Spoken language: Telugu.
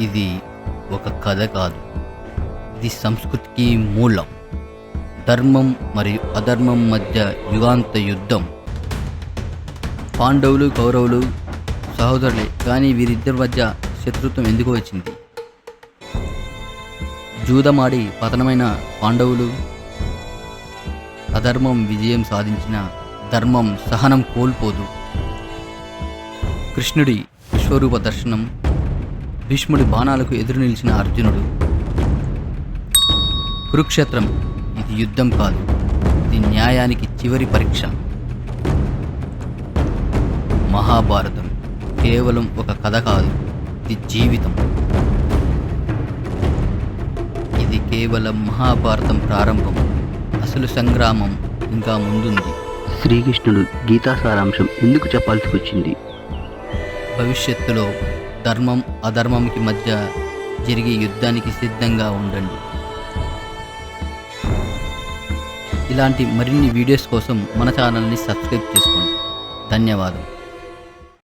ఇది ఒక కథ కాదు. ఇది సంస్కృతికి మూలం. ధర్మం మరియు అధర్మం మధ్య యుగాంత యుద్ధం. పాండవులు కౌరవులు సహోదరులే కానీ వీరిద్దరి మధ్య శత్రుత్వం ఎందుకు వచ్చింది? జూదమాడి పతనమైన పాండవులు అధర్మం విజయం సాధించిన ధర్మం సహనం కోల్పోదు. కృష్ణుడి విశ్వరూప దర్శనం భీష్ముడి బాణాలకు ఎదురు నిలిచిన అర్జునుడు. కురుక్షేత్రం ఇది యుద్ధం కాదు ఇది న్యాయానికి చివరి పరీక్ష. మహాభారతం కేవలం ఒక కథ కాదు ఇది జీవితం. ఇది కేవలం మహాభారతం ప్రారంభం అసలు సంగ్రామం ఇంకా ముందుంది. శ్రీకృష్ణుడు గీతా సారాంశం ఎందుకు చెప్పాల్సి వచ్చింది భవిష్యత్తులో ధర్మం అధర్మంకి మధ్య జరిగే యుద్ధానికి సిద్ధంగా ఉండండి. ఇలాంటి మరిన్ని వీడియోస్ కోసం మన ఛానల్ని సబ్స్క్రైబ్ చేసుకోండి. ధన్యవాదం